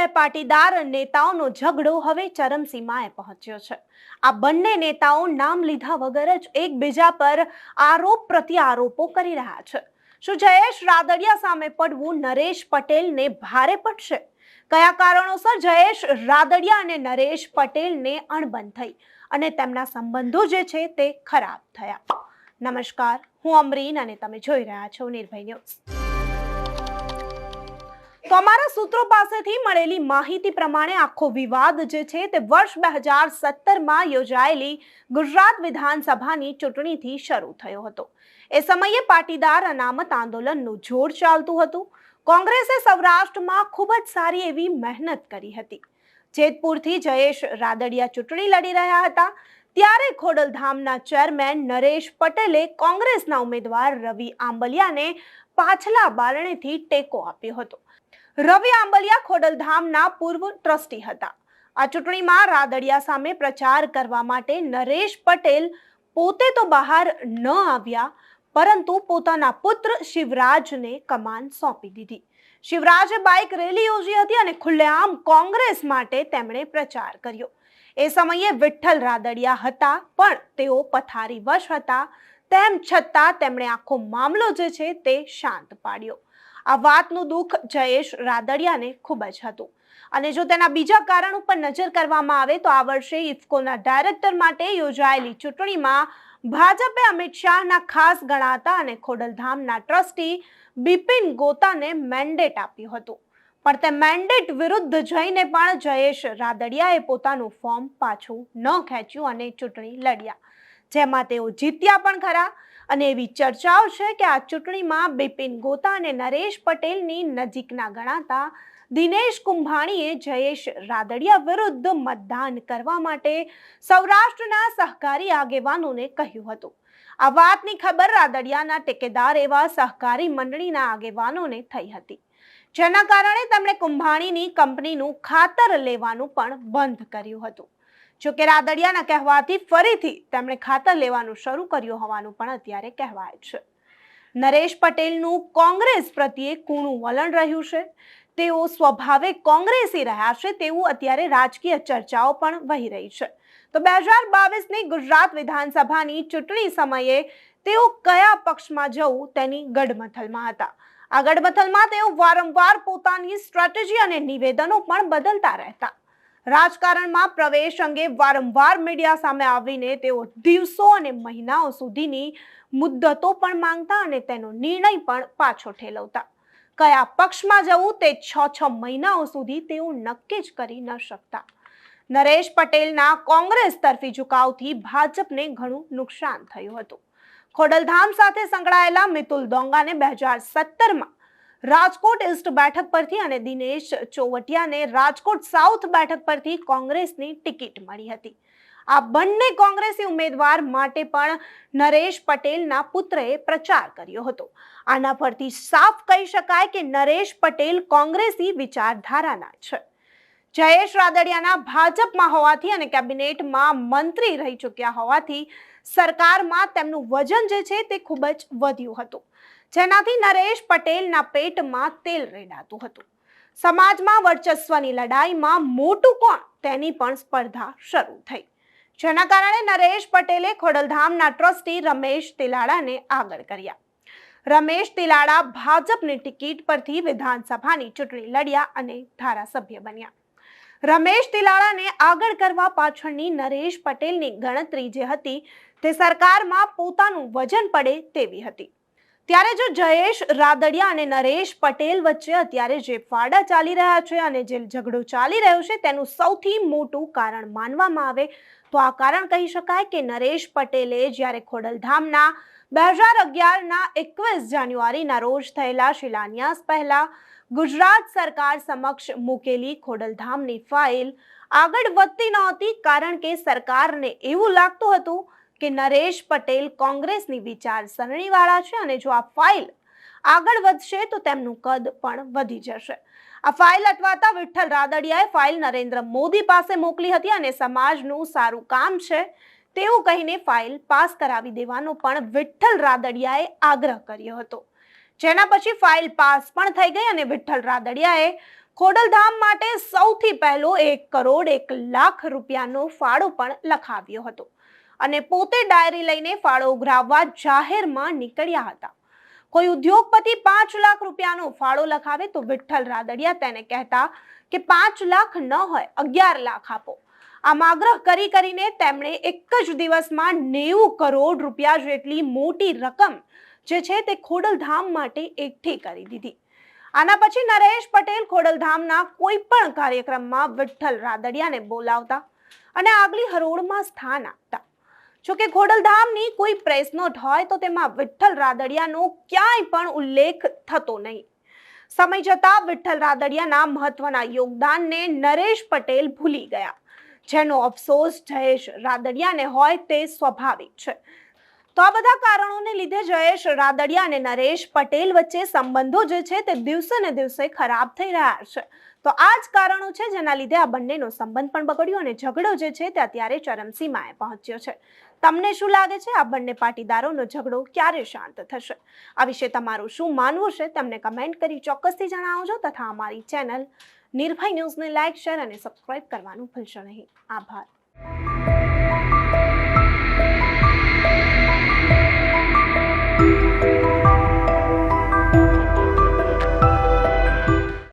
બે પાટીદાર નેતાઓનો ઝઘડો હવે ચરમસીમાએ પહોંચ્યો છે. આ બંને નેતાઓ નામ લીધા વગર જ એકબીજા પર આરોપ પ્રત્યારોપો કરી રહ્યા છે. શું જયેશ રાદડિયા સામે પડવું નરેશ પટેલને ભારે પડશે? કયા કારણોસર જયેશ રાદડિયા અને નરેશ પટેલને અણબન થઈ? અને તેમના સંબંધો જે છે તે ખરાબ થયા. નમસ્કાર, હું અમરીન અને તમે જોઈ રહ્યા છો નિર્ભય ન્યૂઝ. તો અમારા સૂત્રો પાસેથી મળેલી માહિતી પ્રમાણે આખો વિવાદ જે છે તે વર્ષ બે હજાર સત્તરમાં યોજાયેલી ગુજરાત વિધાનસભાની ચૂંટણીથી શરૂ થયો હતો. એ સમયે પાટીદાર અનામત આંદોલનનું જોર ચાલતું હતું. કોંગ્રેસે સૌરાષ્ટ્રમાં ખૂબ જ સારી એવી મહેનત કરી હતી. જેતપુરથી જયેશ રાદડિયા ચૂંટણી લડી રહ્યા હતા. ત્યારે ખોડલધામના ચેરમેન નરેશ પટેલે કોંગ્રેસના ઉમેદવાર રવિ આંબલિયાને પાછલા બારણેથી ટેકો આપ્યો હતો. રવિ આંબલિયા ખોડલધામના પૂર્વ ટ્રસ્ટી હતા. આ ચૂંટણીમાં રાદડિયા સામે પ્રચાર કરવા માટે નરેશ પટેલ પોતે તો બહાર ન આવ્યા, પરંતુ પોતાના પુત્ર શિવરાજને કમાન સોંપી દીધી. શિવરાજે બાઇક રેલી યોજી હતી અને ખુલ્લેઆમ કોંગ્રેસ માટે તેમણે પ્રચાર કર્યો. એ સમયે વિઠ્ઠલ રાદડિયા હતા, પણ તેઓ પથારીવશ હતા. તેમ છતાં તેમણે આખો મામલો જે છે તે શાંત પાડ્યો. આ વાતનું દુઃખ જયેશ રાદડિયાને ખૂબ જ હતું. અને જો તેના બીજા કારણ ઉપર નજર કરવામાં આવે તો આ વર્ષે ઇફકોના ડાયરેક્ટર માટે યોજાયેલી ચૂંટણીમાં ભાજપે અમિત શાહના ખાસ ગણાતા અને ખોડલધામના ટ્રસ્ટી બિપિન ગોતાને મેન્ડેટ આપ્યું હતું. પણ તે મેન્ડેટ વિરુદ્ધ જઈને પણ જયેશ રાદડિયાએ પોતાનું ફોર્મ પાછું ન ખેંચ્યું અને ચૂંટણી લડ્યા. જેમાં તેઓ જીત્યા પણ ખરા અને એવી ચર્ચાઓ છે કે આ ચૂંટણીમાં બિપિન ગોતા અને નરેશ પટેલની નજીકના ગણાતા દિનેશ કુંભાણીએ જયેશ રાદડિયા વિરુદ્ધ મતદાન કરવા માટે સૌરાષ્ટ્રના સહકારી આગેવાનોને કહ્યું હતું. આ વાતની ખબર રાદડિયાના ટેકેદાર એવા સહકારી મંડળીના આગેવાનોને થઈ હતી. જેના કારણે તેમણે કુંભાણીની કંપનીનું ખાતર લેવાનું પણ બંધ કર્યું હતું. જોકે રાદડિયાના કહેવાથી ફરીથી તેમણે ખાતર લેવાનું શરૂ કર્યું હોવાનું પણ અત્યારે કહેવાય છે. નરેશ પટેલનું કોંગ્રેસ પ્રત્યે કૂણું વલણ રહ્યું છે. તેઓ સ્વભાવે કોંગ્રેસી રહ્યા છે તેવું અત્યારે રાજકીય ચર્ચાઓ પણ વહી રહી છે. તો બે હજાર બાવીસની ગુજરાત વિધાનસભાની ચૂંટણી સમયે તેઓ કયા પક્ષમાં જવું તેની ગઢમથલમાં હતા. આ ગઢમથલમાં તેઓ વારંવાર પોતાની સ્ટ્રેટેજી અને નિવેદનો પણ બદલતા રહેતા. રાજકારણમાં પ્રવેશ અંગે વારંવાર મીડિયા સામે આવીને તેઓ દિવસો અને મહિનાઓ સુધીની મુદ્દતો પણ માંગતા અને તેનો નિર્ણય પણ પાછો ઠેલવતા. કયા પક્ષમાં જવું તે છ છ મહિનાઓ સુધી તેઓ નક્કી જ કરી ન શકતા. નરેશ પટેલના કોંગ્રેસ તરફી ઝુકાવથી ભાજપને ઘણું નુકસાન થયું હતું. ખોડલધામ સાથે સંકળાયેલા મિતુલ દોંગાને બે હજાર સત્તરમાં રાજકોટ ઈસ્ટ બેઠક પરથી અને દિનેશ ચોવટિયાને રાજકોટ સાઉથ બેઠક પરથી કોંગ્રેસની ટિકિટ મળી હતી. આ બંને કોંગ્રેસી ઉમેદવાર માટે પણ નરેશ પટેલના પુત્રએ પ્રચાર કર્યો હતો. આના પરથી સાફ કહી શકાય કે નરેશ પટેલ કોંગ્રેસી વિચારધારાના છે. જયેશ રાદડિયાના ભાજપમાં હોવાથી અને કેબિનેટમાં મંત્રી રહી ચૂક્યા હોવાથી સરકારમાં તેમનું વજન જે છે તે ખૂબ જ વધ્યું હતું. જેનાથી નરેશ પટેલના પેટમાં તેલ રેડાતું હતું. સમાજમાં વર્ચસ્વની લડાઈમાં મોટું કોણ? તેની પણ સ્પર્ધા શરૂ થઈ. જેના કારણે નરેશ પટેલે ખોડલધામના ટ્રસ્ટી રમેશ તિલાડાને આગળ કર્યા. રમેશ તિલાડા ભાજપની ટિકિટ પરથી વિધાનસભાની ચૂંટણી લડ્યા અને ધારાસભ્ય બન્યા. રમેશ તિલાડાને આગળ કરવા પાછળની નરેશ પટેલની ગણતરી જે હતી તે સરકારમાં પોતાનું વજન પડે તેવી હતી. ત્યારે જો જયેશ રાદડિયા અને નરેશ પટેલ વચ્ચે અત્યારે જે ફાડા ચાલી રહ્યા છે અને જે ઝઘડો ચાલી રહ્યો છે, તેનું સૌથી મોટું કારણ માનવામાં આવે તો આ કારણ કહી શકાય કે નરેશ પટેલે જ્યારે ખોડલધામના બે હજાર અગિયારના એકવીસ જાન્યુઆરીના રોજ થયેલા શિલાન્યાસ પહેલા ગુજરાત સરકાર સમક્ષ મૂકેલી ખોડલધામની ફાઇલ આગળ વધતી નહોતી કારણ કે સરકારને એવું લાગતું હતું કે નરેશ પટેલ કોંગ્રેસની વિચારસરણીવાળા છે અને જો આ ફાઇલ આગળ વધશે તો તેમનું કદ પણ વધી જશે. આ ફાઇલ અટવાતા વિઠ્ઠલ રાદડિયાએ ફાઇલ નરેન્દ્ર મોદી પાસે મોકલી હતી અને સમાજનું સારું કામ છે તેવું કહીને ફાઇલ પાસ કરાવી દેવાનો પણ વિઠ્ઠલ રાદડિયાએ આગ્રહ કર્યો હતો. જેના પછી ફાઇલ પાસ પણ થઈ ગઈ અને વિઠ્ઠલ રાદડિયાએ ખોડલધામ માટે સૌથી પહેલો એક કરોડ એક લાખ રૂપિયાનો ફાળો પણ લખાવ્યો હતો. અને પોતે ડાયરી લઈને ફાળો ઉઘરાવવા જાહેરમાં નીકળ્યા હતા. કોઈ ઉદ્યોગપતિ પાંચ લાખ રૂપિયાનો ફાળો લખાવે તો વિઠ્ઠલ રાદડિયા તેને કહેતા કે પાંચ લાખ ન હોય, અગિયાર લાખ આપો. આમ આગ્રહ કરી કરીને તેમણે એક જ દિવસમાં નેવું કરોડ રૂપિયા જેટલી મોટી રકમ જે છે તે ખોડલધામ માટે એકઠી કરી દીધી. આના પછી નરેશ પટેલ ખોડલધામના કોઈ પણ કાર્યક્રમમાં વિઠ્ઠલ રાદડિયાને બોલાવતા અને આગલી હરોળમાં સ્થાન આપતા. જોકે ખોડલધામની કોઈ પ્રેસ નોટ હોય તો તેમાં વિઠ્ઠલ રાદડિયાનો ક્યાંય પણ ઉલ્લેખ થતો નહીં. સમય જતાં વિઠ્ઠલ રાદડિયાના મહત્વના યોગદાનને નરેશ પટેલ ભૂલી ગયા. જેનો અફસોસ જયેશ રાદડિયાને હોય તે સ્વાભાવિક છે. તો આ બધા કારણોને લીધે જયેશ રાદડિયા અને નરેશ પટેલ વચ્ચે સંબંધો જે છે તે દિવસે ને દિવસે ખરાબ થઈ રહ્યા છે. તો આ જ કારણો છે જેના લીધે આ બંનેનો સંબંધ પણ બગડ્યો અને ઝઘડો જે છે તે અત્યારે ચરમસીમાએ પહોંચ્યો છે. તમને શું લાગે છે આ બંને પાટીદારોનો ઝઘડો ક્યારે શાંત થશે? આ વિશે તમારું શું માનવું છે તમને કમેન્ટ કરી ચોક્કસથી જણાવજો તથા અમારી ચેનલ નિર્ભય ન્યૂઝને લાઇક શેર અને સબસ્ક્રાઇબ કરવાનું ભૂલશો નહીં. આભાર.